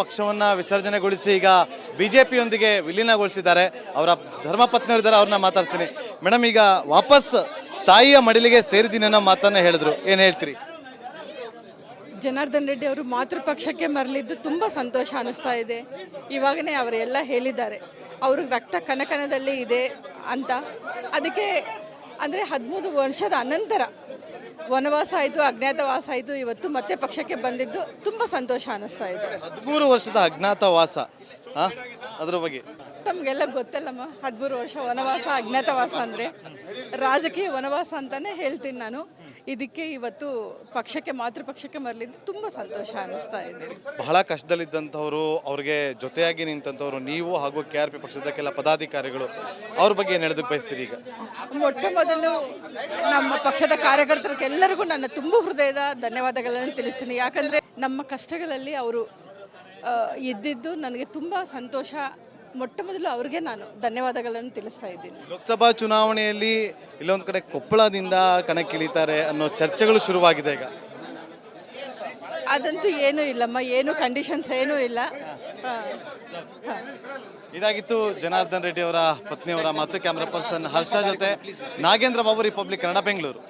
ಪಕ್ಷವನ್ನ ವಿಸರ್ಜನೆಗೊಳಿಸಿ ಈಗ ಬಿಜೆಪಿಯೊಂದಿಗೆ ವಿಲೀನಗೊಳಿಸಿದ್ದಾರೆ. ಅವರ ಧರ್ಮಪತ್ನಿಯರಿದ್ದಾರೆ ಅವ್ರನ್ನ ಮಾತಾಡ್ತೀನಿ ಮೇಡಮ್, ಈಗ ವಾಪಸ್ ತಾಯಿಯ ಮಡಿಲಿಗೆ ಸೇರಿದ್ದೀನಿ ಅನ್ನೋ ಮಾತನ್ನ ಹೇಳಿದ್ರು. ಏನು ಹೇಳ್ತೀರಿ? ಜನಾರ್ದನ್ ರೆಡ್ಡಿ ಅವರು ಮಾತೃಪಕ್ಷಕ್ಕೆ ಮರಳಿದ್ದು ತುಂಬ ಸಂತೋಷ ಅನಿಸ್ತಾ ಇದೆ. ಇವಾಗನೇ ಅವರೆಲ್ಲ ಹೇಳಿದ್ದಾರೆ. ಅವ್ರಿಗೆ ರಕ್ತ ಕನಕನದಲ್ಲಿ ಇದೆ ಅಂತ. ಅದಕ್ಕೆ ಅಂದರೆ ಹದಿಮೂರು ವರ್ಷದ ಅನಂತರ ವನವಾಸ ಆಯಿತು ಅಜ್ಞಾತವಾಸ ಆಯಿತು ಇವತ್ತು ಮತ್ತೆ ಪಕ್ಷಕ್ಕೆ ಬಂದಿದ್ದು ತುಂಬ ಸಂತೋಷ ಅನಿಸ್ತಾ ಇದೆ. ಹದಿಮೂರು ವರ್ಷದ ಅಜ್ಞಾತವಾಸ ಅದ್ರ ಬಗ್ಗೆ. ತಮಗೆಲ್ಲ ಗೊತ್ತಲ್ಲಮ್ಮ ಹದಿಮೂರು ವರ್ಷ ವನವಾಸ ಅಜ್ಞಾತವಾಸ ಅಂದರೆ ರಾಜಕೀಯ ವನವಾಸ ಅಂತಲೇ ಹೇಳ್ತೀನಿ ನಾನು. ಇದಕ್ಕೆ ಇವತ್ತು ಪಕ್ಷಕ್ಕೆ ಮಾತೃ ಪಕ್ಷಕ್ಕೆ ಮರಳಿದ್ದು ತುಂಬ ಸಂತೋಷ ಅನ್ನಿಸ್ತಾ ಇದೆ. ಬಹಳ ಕಷ್ಟದಲ್ಲಿದ್ದಂಥವರು ಅವ್ರಿಗೆ ಜೊತೆಯಾಗಿ ನಿಂತಂಥವ್ರು ನೀವು ಹಾಗೂ ಕೆ ಆರ್ ಪಿ ಪಕ್ಷದ ಕೆಲ ಪದಾಧಿಕಾರಿಗಳು ಅವ್ರ ಬಗ್ಗೆ ಏನು ಹೇಳೋದಕ್ಕೆ ಬಯಸ್ತೀರಿ ಈಗ? ಮೊಟ್ಟ ಮೊದಲು ನಮ್ಮ ಪಕ್ಷದ ಕಾರ್ಯಕರ್ತರಿಗೆಲ್ಲರಿಗೂ ನನ್ನ ತುಂಬ ಹೃದಯದ ಧನ್ಯವಾದಗಳನ್ನು ತಿಳಿಸ್ತೀನಿ. ಯಾಕಂದರೆ ನಮ್ಮ ಕಷ್ಟಗಳಲ್ಲಿ ಅವರು ಇದ್ದಿದ್ದು ನನಗೆ ತುಂಬ ಸಂತೋಷ. ಮೊಟ್ಟ ಮೊದಲು ಅವ್ರಿಗೆ ನಾನು ಧನ್ಯವಾದಗಳನ್ನು ತಿಳಿಸ್ತಾ ಇದ್ದೀನಿ. ಲೋಕಸಭಾ ಚುನಾವಣೆಯಲ್ಲಿ ಇಲ್ಲೊಂದು ಕಡೆ ಕೊಪ್ಪಳದಿಂದ ಕಣಕ್ಕಿಳಿತಾರೆ ಅನ್ನೋ ಚರ್ಚೆಗಳು ಶುರುವಾಗಿದೆ ಈಗ. ಅದಂತೂ ಏನೂ ಇಲ್ಲಮ್ಮ ಏನು ಕಂಡೀಷನ್ಸ್ ಏನೂ ಇಲ್ಲ. ಇದಾಗಿತ್ತು ಜನಾರ್ದನ್ ರೆಡ್ಡಿ ಅವರ ಪತ್ನಿಯವರ ಮತ್ತು ಕ್ಯಾಮ್ರಾ ಪರ್ಸನ್ ಹರ್ಷ ಜೊತೆ ನಾಗೇಂದ್ರ ಬಾಬು ರಿಪಬ್ಲಿಕ್ ಕನ್ನಡ ಬೆಂಗಳೂರು.